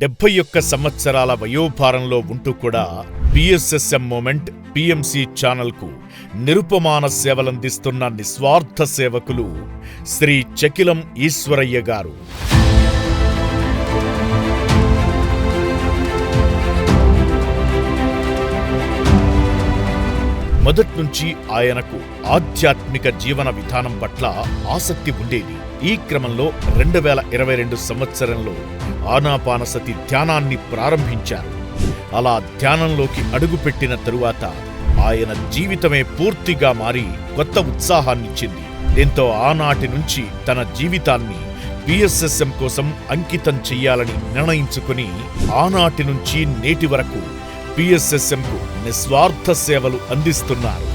డెబ్బై ఒక్క సంవత్సరాల వయోభారంలో ఉంటూ కూడా పిఎస్ఎస్ఎం మూమెంట్ పిఎంసి ఛానల్కు నిరుపమాన సేవలందిస్తున్న నిస్వార్థ సేవకులు శ్రీ చకిలం ఈశ్వరయ్య గారు. మొదట్నుంచి ఆయనకు ఆధ్యాత్మిక జీవన విధానం పట్ల ఆసక్తి ఉండేది. ఈ క్రమంలో రెండు వేల ఇరవై రెండు సంవత్సరంలో ఆనాపానసతి ధ్యానాన్ని ప్రారంభించారు. అలా ధ్యానంలోకి అడుగుపెట్టిన తరువాత ఆయన జీవితమే పూర్తిగా మారి కొత్త ఉత్సాహాన్నిచ్చింది. దీంతో ఆనాటి నుంచి తన జీవితాన్ని పిఎస్ఎస్ఎం కోసం అంకితం చెయ్యాలని నిర్ణయించుకుని ఆనాటి నుంచి నేటి వరకు పిఎస్ఎస్ఎంకు నిస్వార్థ సేవలు అందిస్తున్నారు.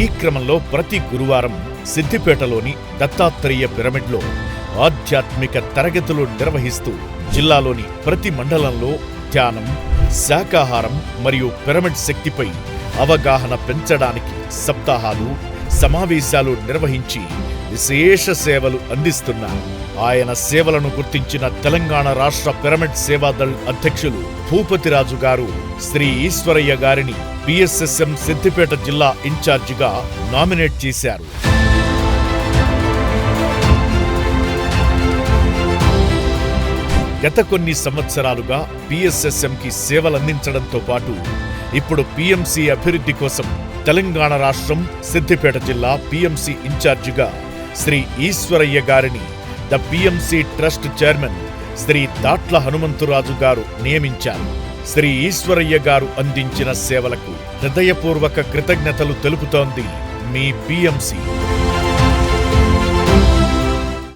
ఈ క్రమంలో ప్రతి గురువారం సిద్దిపేటలోని దత్తాత్రేయ పిరమిడ్లో ఆధ్యాత్మిక తరగతులు నిర్వహిస్తూ జిల్లాలోని ప్రతి మండలంలో ధ్యానం శాకాహారం మరియు పిరమిడ్ శక్తిపై అవగాహన పెంచడానికి సప్తాహాలు సమావేశాలు నిర్వహించి విశేష సేవలు అందిస్తున్నారు. ఆయన సేవలను గుర్తించిన తెలంగాణ రాష్ట్ర పిరమిడ్ సేవాదళ్ అధ్యక్షులు భూపతిరాజు గారు శ్రీ ఈశ్వరయ్య గారిని బిఎస్ఎస్ఎం సిద్దిపేట జిల్లా ఇన్ఛార్జిగా నామినేట్ చేశారు. గత కొన్ని సంవత్సరాలుగా పిఎస్ఎస్ఎంకి సేవలందించడంతో పాటు ఇప్పుడు పిఎంసి అభివృద్ధి కోసం తెలంగాణ రాష్ట్రం సిద్దిపేట జిల్లా పిఎంసి ఇన్ఛార్జిగా శ్రీ ఈశ్వరయ్య గారిని the PMC trust chairman Shri Datla Hanumantharaju గారు నియమించారు. శ్రీ ఈశ్వరయ్య గారు అందించిన సేవలకు హృదయపూర్వక కృతజ్ఞతలు తెలుపుతోంది మీ పిఎంసి.